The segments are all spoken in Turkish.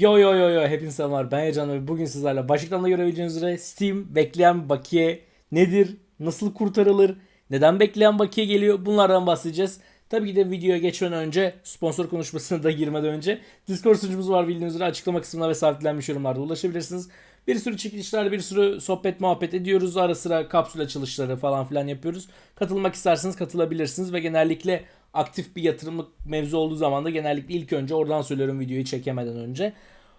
Yo yo yo yo hepinize selamlar ben Yacan ve bugün sizlerle başlıktan görebileceğiniz üzere Steam bekleyen bakiye nedir, nasıl kurtarılır, neden bekleyen bakiye geliyor bunlardan bahsedeceğiz. Tabii ki de videoya geçmeden önce sponsor konuşmasına da girmeden önce Discord sunucumuz var bildiğiniz üzere açıklama kısmına ve sabitlenmiş yorumlarda ulaşabilirsiniz. Bir sürü çekilişler, bir sürü sohbet muhabbet ediyoruz. Ara sıra kapsül açılışları falan filan yapıyoruz. Katılmak isterseniz katılabilirsiniz ve genellikle aktif bir yatırımlık mevzu olduğu zaman da genellikle ilk önce oradan söylüyorum videoyu çekemeden önce.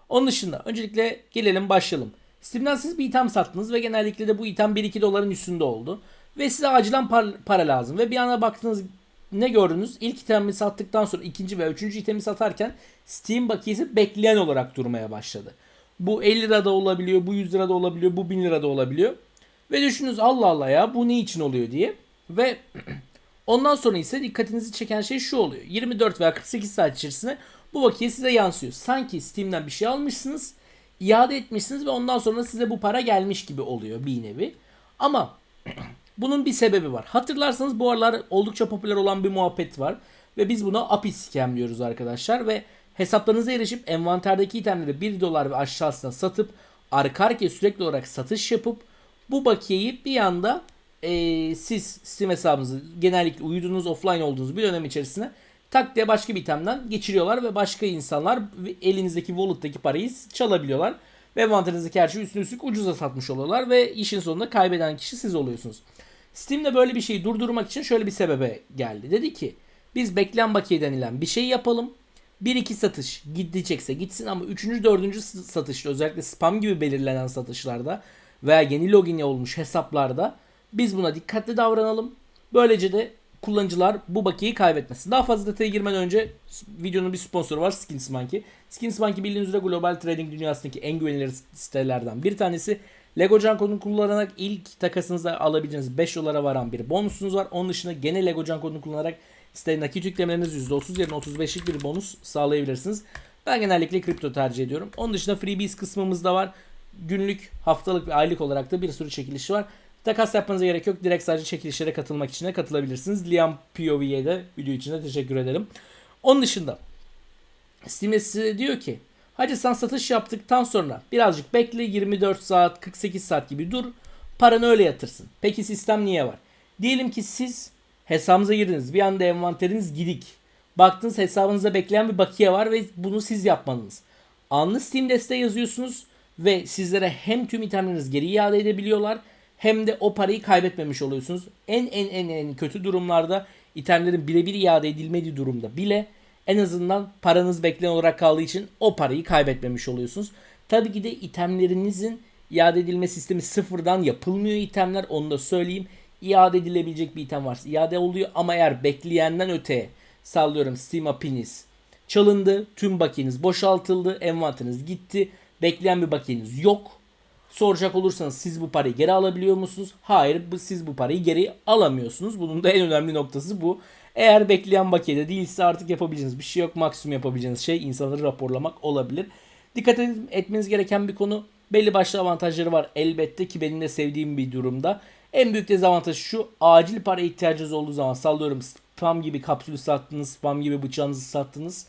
Onun dışında öncelikle gelelim başlayalım. Steam'den siz bir item sattınız ve genellikle de bu item 1-2 doların üstünde oldu. Ve size acilen par- para lazım. Ve bir anda baktınız ne gördünüz? İlk itemi sattıktan sonra ikinci ve üçüncü itemi satarken Steam bakiyesi bekleyen olarak durmaya başladı. Bu 50 lirada olabiliyor, bu 100 lirada olabiliyor, bu 1000 lirada olabiliyor. Ve düşününüz Allah Allah ya bu ne için oluyor diye. Ve ondan sonra ise dikkatinizi çeken şey şu oluyor. 24 veya 48 saat içerisinde bu bakiye size yansıyor. Sanki Steam'den bir şey almışsınız, iade etmişsiniz ve ondan sonra size bu para gelmiş gibi oluyor bir nevi. Ama bunun bir sebebi var. Hatırlarsanız bu aralar oldukça popüler olan bir muhabbet var. Ve biz buna API scam diyoruz arkadaşlar. Ve hesaplarınıza erişip envanterdeki itemleri 1 dolar ve aşağısına satıp arka arkaya sürekli olarak satış yapıp bu bakiyeyi bir anda eee, siz Steam hesabınızı genellikle uyuduğunuz offline olduğunuz bir dönem içerisinde tak diye başka bir itemden geçiriyorlar ve başka insanlar elinizdeki wallet'taki parayı çalabiliyorlar. Ve envanterinizdeki her şeyi üstüne üstlük ucuza satmış oluyorlar ve işin sonunda kaybeden kişi siz oluyorsunuz. Steam'de böyle bir şeyi durdurmak için şöyle bir sebebe geldi. Dedi ki biz bekleyen bakiye denilen bir şey yapalım. 1-2 satış gidecekse gitsin ama 3. 4. satışta özellikle spam gibi belirlenen satışlarda veya yeni login olmuş hesaplarda biz buna dikkatli davranalım. Böylece de kullanıcılar bu bakiyeyi kaybetmesin. Daha fazla detaya girmeden önce videonun bir sponsoru var Skins Monkey. Skins Monkey bildiğiniz üzere global trading dünyasındaki en güvenilir sitelerden bir tanesi. Lego Can kullanarak ilk takasınızda alabileceğiniz 5 dolara varan bir bonusunuz var. Onun dışında gene Lego Can kullanarak siteye nakit yüklemeleriniz %30 yerine 35'lik bir bonus sağlayabilirsiniz. Ben genellikle kripto tercih ediyorum. Onun dışında freebies kısmımız da var. Günlük, haftalık ve aylık olarak da bir sürü çekiliş var. Takas yapmanıza gerek yok. Direkt sadece çekilişlere katılmak için de katılabilirsiniz. Liam POV'ye de video için de teşekkür ederim. Onun dışında Steam size diyor ki hadi sen satış yaptıktan sonra birazcık bekle 24 saat 48 saat gibi dur paranı öyle yatırsın. Peki sistem niye var? Diyelim ki siz hesabınıza girdiniz bir anda envanteriniz gidik. Baktınız hesabınızda bekleyen bir bakiye var ve bunu siz yapmanız. Anlı Steam desteği yazıyorsunuz ve sizlere hem tüm itemlerinizi geri iade edebiliyorlar hem de o parayı kaybetmemiş oluyorsunuz. En en en en kötü durumlarda itemlerin birebir iade edilmediği durumda bile en azından paranız beklenen olarak kaldığı için o parayı kaybetmemiş oluyorsunuz. Tabii ki de itemlerinizin iade edilme sistemi sıfırdan yapılmıyor itemler onu da söyleyeyim. İade edilebilecek bir item varsa iade oluyor ama eğer bekleyenden öteye sallıyorum Steam API'niz çalındı, tüm bakiyeniz boşaltıldı, envanteriniz gitti, bekleyen bir bakiyeniz yok. Soracak olursanız siz bu parayı geri alabiliyor musunuz? Hayır siz bu parayı geri alamıyorsunuz. Bunun da en önemli noktası bu. Eğer bekleyen bakiyede değilse artık yapabileceğiniz bir şey yok. Maksimum yapabileceğiniz şey insanları raporlamak olabilir. Dikkat etmeniz gereken bir konu. Belli başlı avantajları var elbette ki benim de sevdiğim bir durumda. En büyük dezavantajı şu. Acil para ihtiyacınız olduğu zaman sallıyorum spam gibi kapsülü sattınız, spam gibi bıçağınızı sattınız.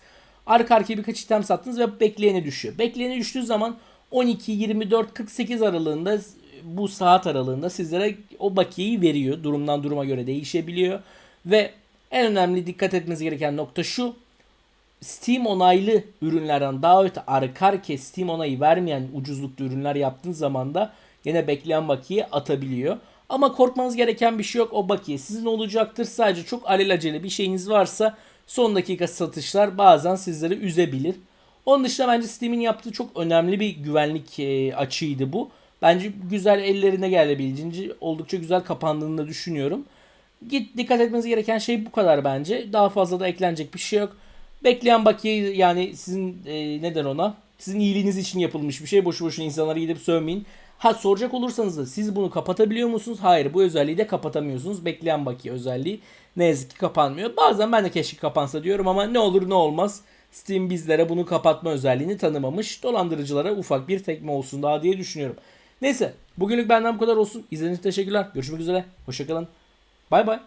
Arka arkaya birkaç item sattınız ve bekleyene düşüyor. Bekleyene düştüğü zaman 12, 24, 48 aralığında bu saat aralığında sizlere o bakiyeyi veriyor. Durumdan duruma göre değişebiliyor. Ve en önemli dikkat etmeniz gereken nokta şu. Steam onaylı ürünlerden daha öte arka arkaya Steam onayı vermeyen ucuzlukta ürünler yaptığınız zaman da yine bekleyen bakiye atabiliyor. Ama korkmanız gereken bir şey yok. O bakiye sizin olacaktır. Sadece çok alelacele bir şeyiniz varsa son dakika satışlar bazen sizleri üzebilir. Onun dışında bence Steam'in yaptığı çok önemli bir güvenlik e, açığıydı bu. Bence güzel ellerine gelebildiğince oldukça güzel kapandığını da düşünüyorum. Git dikkat etmeniz gereken şey bu kadar bence. Daha fazla da eklenecek bir şey yok. Bekleyen bakiye yani sizin e, neden ona? Sizin iyiliğiniz için yapılmış bir şey. Boşu boşuna insanlara gidip sövmeyin. Ha soracak olursanız da siz bunu kapatabiliyor musunuz? Hayır bu özelliği de kapatamıyorsunuz. Bekleyen bakiye özelliği ne yazık ki kapanmıyor. Bazen ben de keşke kapansa diyorum ama ne olur ne olmaz. Steam bizlere bunu kapatma özelliğini tanımamış. Dolandırıcılara ufak bir tekme olsun daha diye düşünüyorum. Neyse bugünlük benden bu kadar olsun. İzlediğiniz için teşekkürler. Görüşmek üzere. Hoşçakalın. Bay bay.